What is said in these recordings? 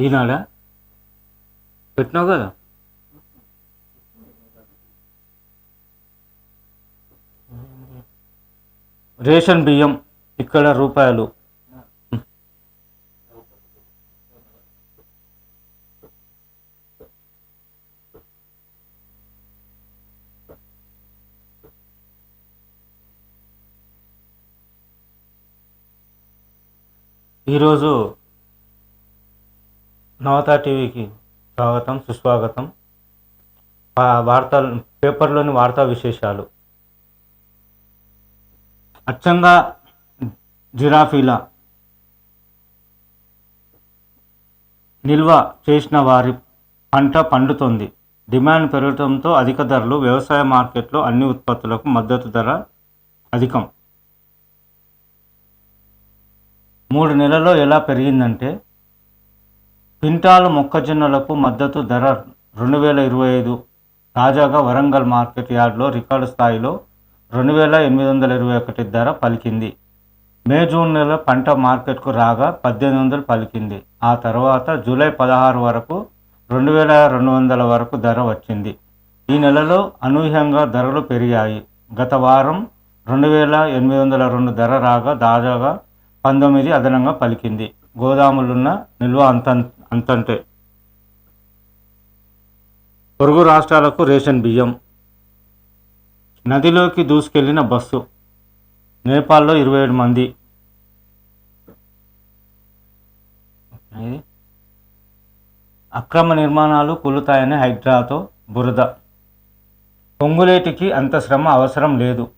ఈనాడా? పెట్టినావు కదా? రేషన్ బియ్యం ఇక్కడ రూపాయలు. ఈరోజు నవతా టీవీకి స్వాగతం సుస్వాగతం. వార్తలు పేపర్లోని వార్తా విశేషాలు. అచ్చంగా జిరాఫీల నిల్వ చేసిన వారి పంట పండుతుంది. డిమాండ్ పెరగడంతో అధిక ధరలు వ్యవసాయ మార్కెట్లో అన్ని ఉత్పత్తులకు మద్దతు ధర అధికం. మూడు నెలల్లో ఎలా పెరిగిందంటే క్వింటాలు మొక్కజొన్నలకు మద్దతు ధర రెండు వేల ఇరవై ఐదు తాజాగా వరంగల్ మార్కెట్ యార్డ్లో రికార్డు స్థాయిలో రెండు వేల ఎనిమిది వందల ఇరవై ఒకటి ధర పలికింది. మే జూన్ నెల పంట మార్కెట్కు రాగా పద్దెనిమిది వందలు పలికింది. ఆ తర్వాత జూలై పదహారు వరకు రెండు వేల రెండు వందల వరకు ధర వచ్చింది. ఈ నెలలో అనూహ్యంగా ధరలు పెరిగాయి. గత వారం రెండు వేల ఎనిమిది వందల రెండు ధర రాగా తాజాగా పంతొమ్మిది అదనంగా పలికింది. గోదాములున్న నిల్వ అంత అంతంటే. పొరుగు రాష్ట్రాలకు రేషన్ బియ్యం. నదిలోకి దూసుకెళ్ళిన బస్సు. నేపాల్లో ఇరవై ఏడు మంది. అక్రమ నిర్మాణాలు కూలుతాయని హైడ్రాతో బురద. పొంగులేటికి అంత శ్రమ అవసరం లేదు.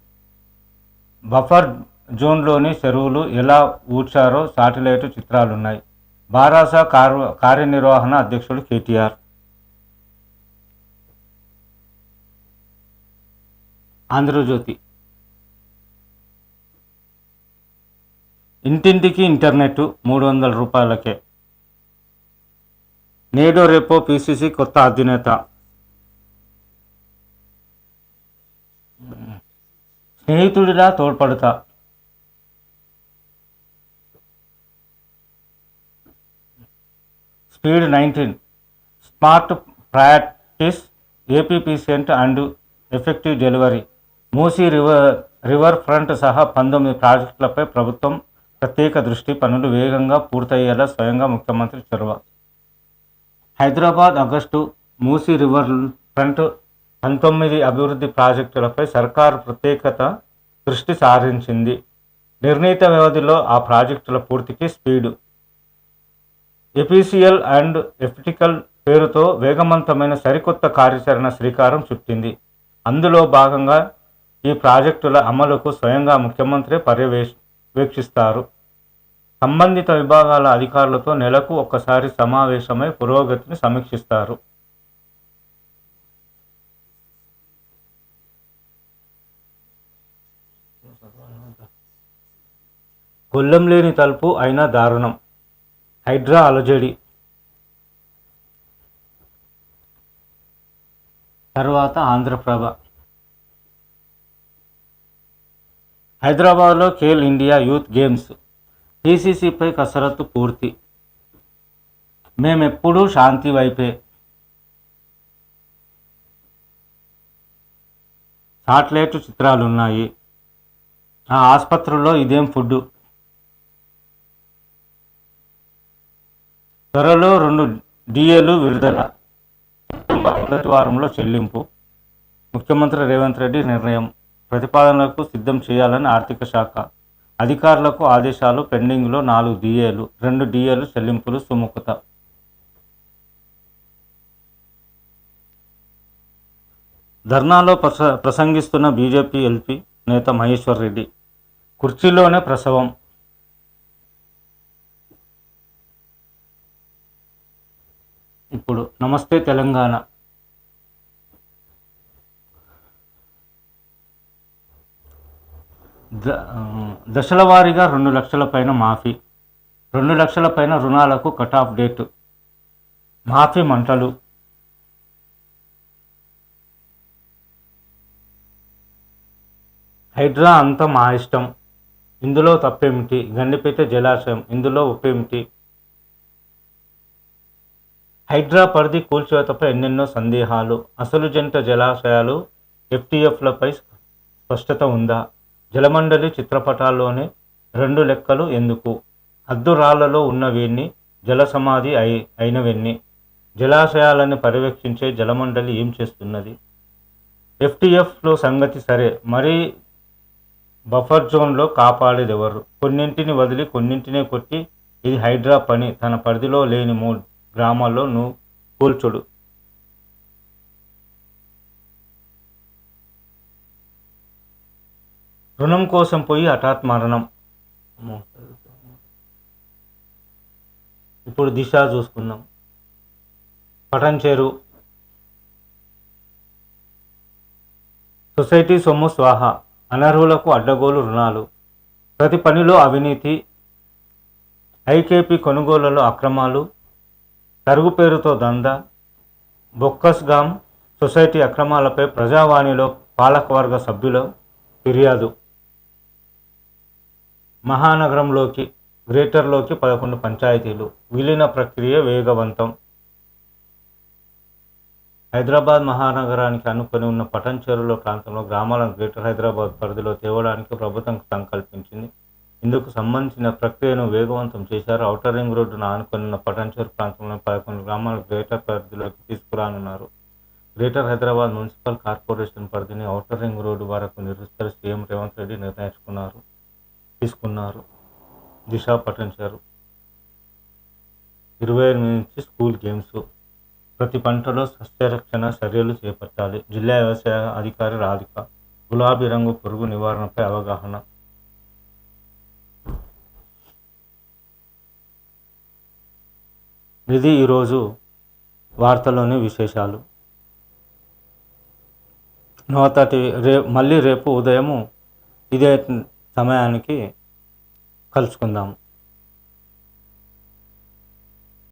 బఫర్ జోన్లోని చెరువులు ఎలా ఊడ్చారో సాటిలైట్ చిత్రాలున్నాయి. బారాసా కార్ కార్యనిర్వహణ అధ్యక్షుడు కేటీఆర్. ఆంధ్రజ్యోతి. ఇంటింటికి ఇంటర్నెట్ మూడు వందల రూపాయలకే. నేడో రేపో పిసిసి కొత్త అధినేత. స్నేహితుడిలా తోడ్పడతా. Speed nineteen smart practice efficient and effective delivery. Musi river river front సహా పంతొమ్మిది ప్రాజెక్టులపై ప్రభుత్వం ప్రత్యేక దృష్టి పనులు వేగంగా పూర్తయ్యేలా స్వయంగా ముఖ్యమంత్రి చొరవ. Hyderabad August Musi river front పంతొమ్మిది అభివృద్ధి ప్రాజెక్టులపై సర్కారు ప్రత్యేకత దృష్టి సారించింది. నిర్ణీత వ్యవధిలో ఆ ప్రాజెక్టుల పూర్తికి స్పీడు ఎపిసిఎల్ అండ్ ఎఫిటికల్ పేరుతో వేగవంతమైన సరికొత్త కార్యాచరణ శ్రీకారం చుట్టింది. అందులో భాగంగా ఈ ప్రాజెక్టుల అమలుకు స్వయంగా ముఖ్యమంత్రి పర్యవేక్షిస్తారు సంబంధిత విభాగాల అధికారులతో నెలకు ఒక్కసారి సమావేశమై పురోగతిని సమీక్షిస్తారు. గుల్లం లేని తలుపు అయినా దారుణం. హైడ్రా అలజడి. తర్వాత ఆంధ్రప్రభ. హైదరాబాద్లో ఖేల్ ఇండియా యూత్ గేమ్స్. టీసీసీపై కసరత్తు పూర్తి. మేమెప్పుడూ శాంతి వైపే. సాటిలైట్ చిత్రాలు ఉన్నాయి ఆ ఆసుపత్రుల్లో ఇదేం ఫుడ్ త్వరలో రెండు డిఏలు విడుదల. మొదటి వారంలో చెల్లింపు. ముఖ్యమంత్రి రేవంత్ రెడ్డి నిర్ణయం. ప్రతిపాదనలకు సిద్ధం చేయాలని ఆర్థిక శాఖ. అధికారులకు ఆదేశాలు పెండింగ్లో నాలుగు డిఏలు రెండు డిఏలు చెల్లింపులు సుముఖత. ధర్నాలో ప్రస ప్రసంగిస్తున్న బీజేపీ ఎల్పీ నేత మహేశ్వర్ రెడ్డి. కుర్చీలోనే ప్రసవం. ఇప్పుడు నమస్తే తెలంగాణ. ద దశల వారీగా రెండు లక్షల పైన మాఫీ. రెండు లక్షల పైన రుణాలకు కట్ ఆఫ్ డేట్. మాఫీ మంటలు. హైడ్రా అంత మా ఇష్టం. ఇందులో తప్పేమిటి? గండిపేట జలాశయం. ఇందులో ఉప్పేమిటి హైడ్రా పరిధి కూల్చివేతపై ఎన్నెన్నో సందేహాలు అసలు జంట జలాశయాలు ఎఫ్టీఎఫ్లపై స్పష్టత ఉందా? జలమండలి చిత్రపటాల్లోనే రెండు లెక్కలు ఎందుకు? అద్దురాళ్ళలో ఉన్నవెన్ని జల సమాధి అయి అయినవెన్ని? జలాశయాలను పర్యవేక్షించే జలమండలి ఏం చేస్తున్నది? ఎఫ్టీఎఫ్లో సంగతి సరే మరి బఫర్ జోన్లో కాపాడేది ఎవరు కొన్నింటిని వదిలి కొన్నింటినే కొట్టి ఇది హైడ్రా పని తన పరిధిలో లేని మూడు. గ్రామాల్లో నువ్వు కూల్చుడు. రుణం కోసం పోయి హఠాత్ మరణం. ఇప్పుడు దిశ చూసుకుందాం. పటంచేరు సొసైటీ సొమ్ము స్వాహ. అనర్హులకు అడ్డగోలు రుణాలు. ప్రతి పనిలో అవినీతి. ఐకేపీ కొనుగోళ్ళలో అక్రమాలు. తరుగు పేరుతో దందా బొక్కస్గామ్ సొసైటీ అక్రమాలపై ప్రజావాణిలో పాలకవర్గ సభ్యుల ఫిర్యాదు. మహానగరంలోకి గ్రేటర్లోకి పదకొండు పంచాయతీలు. విలీన ప్రక్రియ వేగవంతం. హైదరాబాద్ మహానగరానికి అనుకుని ఉన్న పటంచెరులో ప్రాంతంలో గ్రామాలను గ్రేటర్ హైదరాబాద్ పరిధిలో తేవడానికి ప్రభుత్వం సంకల్పించింది. ఇందుకు సంబంధించిన ప్రక్రియను వేగవంతం చేశారు. ఔటర్ రింగ్ రోడ్డును ఆనుకున్న ఉన్న ప్రాంతంలో పదకొండు గ్రామాలు గ్రేటర్ పరిధిలోకి తీసుకురానున్నారు. గ్రేటర్ హైదరాబాద్ మున్సిపల్ కార్పొరేషన్ పరిధిని ఔటర్ రింగ్ రోడ్డు వరకు నిర్వహిస్తారు సీఎం రేవంత్ రెడ్డి నిర్ణయించుకున్నారు తీసుకున్నారు. దిశ పఠించారు ఇరవై ఎనిమిది నుంచి స్కూల్ గేమ్స్. ప్రతి పంటలో సస్యరక్షణ చర్యలు చేపట్టాలి. జిల్లా వ్యవసాయ అధికారి రాధిక. గులాబీ రంగు పురుగు నివారణపై అవగాహన. ఇది ఈరోజు వార్తలోని విశేషాలు. నూతటి రే మళ్ళీ రేపు ఉదయము ఇదే సమయానికి కలుసుకుందాము.